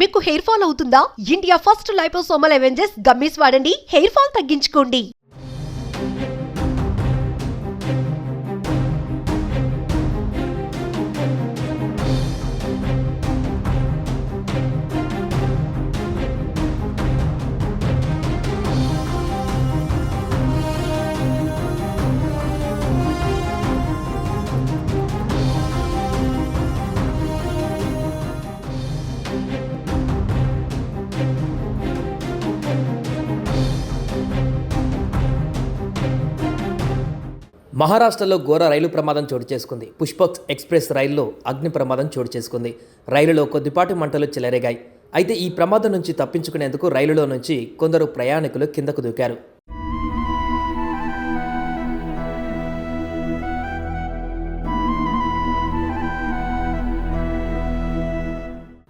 మీకు hair fall అవుతుందా? India first liposomal Avenges gummies వాడండి హెయిర్ ఫాల్ తగ్గించుకోండి. మహారాష్ట్రలో ఘోర రైలు ప్రమాదం చోటు చేసుకుంది. పుష్పక్ ఎక్స్ప్రెస్ రైల్లో అగ్ని ప్రమాదం చోటు చేసుకుంది. రైలులో కొద్దిపాటి మంటలు చెలరేగాయి. అయితే ఈ ప్రమాదం నుంచి తప్పించుకునేందుకు రైలులో నుంచి కొందరు ప్రయాణికులు కిందకు దూకారు.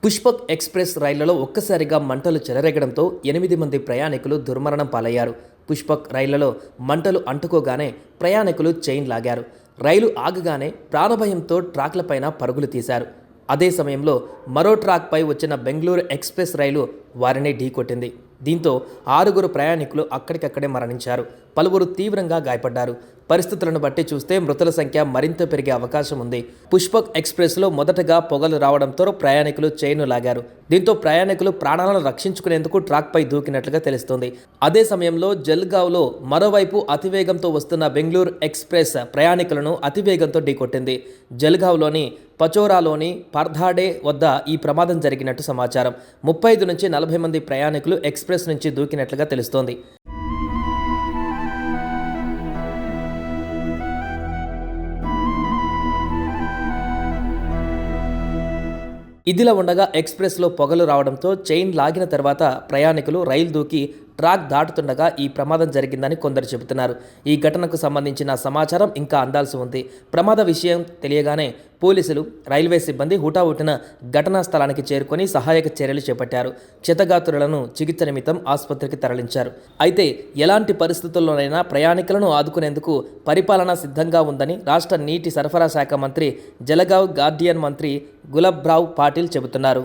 పుష్పక్ ఎక్స్ప్రెస్ రైళ్ళలో ఒక్కసారిగా మంటలు చెలరేగడంతో ఎనిమిది మంది ప్రయాణికులు దుర్మరణం పాలయ్యారు. పుష్పక్ రైళ్ళలో మంటలు అంటుకోగానే ప్రయాణికులు చైన్ లాగారు. రైలు ఆగగానే ప్రాణభయంతో ట్రాక్లపైన పరుగులు తీశారు. అదే సమయంలో మరో ట్రాక్పై వచ్చిన బెంగళూరు ఎక్స్ప్రెస్ రైలు వారిని ఢీకొట్టింది. దీంతో ఆరుగురు ప్రయాణికులు అక్కడికక్కడే మరణించారు. పలువురు తీవ్రంగా గాయపడ్డారు. పరిస్థితులను బట్టి చూస్తే మృతుల సంఖ్య మరింత పెరిగే అవకాశం ఉంది. పుష్పక్ ఎక్స్ప్రెస్లో మొదటగా పొగలు రావడంతో ప్రయాణికులు చైన్ను లాగారు. దీంతో ప్రయాణికులు ప్రాణాలను రక్షించుకునేందుకు ట్రాక్పై దూకినట్లుగా తెలుస్తోంది. అదే సమయంలో జల్గావ్లో మరోవైపు అతివేగంతో వస్తున్న బెంగళూరు ఎక్స్ప్రెస్ ప్రయాణికులను అతివేగంతో ఢీకొట్టింది. జల్గావ్లోని పచోరాలోని పర్ధాడే వద్ద ఈ ప్రమాదం జరిగినట్టు సమాచారం. ముప్పై ఐదు నుంచి నలభై మంది ప్రయాణికులు ఎక్స్ప్రెస్ నుంచి దూకినట్లుగా తెలుస్తోంది. ఇదిలా ఉండగా ఎక్స్ప్రెస్లో పొగలు రావడంతో చైన్ లాగిన తర్వాత ప్రయాణికులు రైలు దూకి ట్రాక్ దాటుతుండగా ఈ ప్రమాదం జరిగిందని కొందరు చెబుతున్నారు. ఈ ఘటనకు సంబంధించిన సమాచారం ఇంకా అందాల్సి ఉంది. ప్రమాద విషయం తెలియగానే పోలీసులు రైల్వే సిబ్బంది హుటాహుటిన ఘటనా స్థలానికి చేరుకొని సహాయక చర్యలు చేపట్టారు. క్షతగాత్రులను చికిత్స నిమిత్తం ఆసుపత్రికి తరలించారు. అయితే ఎలాంటి పరిస్థితుల్లోనైనా ప్రయాణికులను ఆదుకునేందుకు పరిపాలన సిద్ధంగా ఉందని రాష్ట్ర నీటి సరఫరా శాఖ మంత్రి జలగావ్ గార్డియన్ మంత్రి గులబ్రావ్ పాటిల్ చెబుతున్నారు.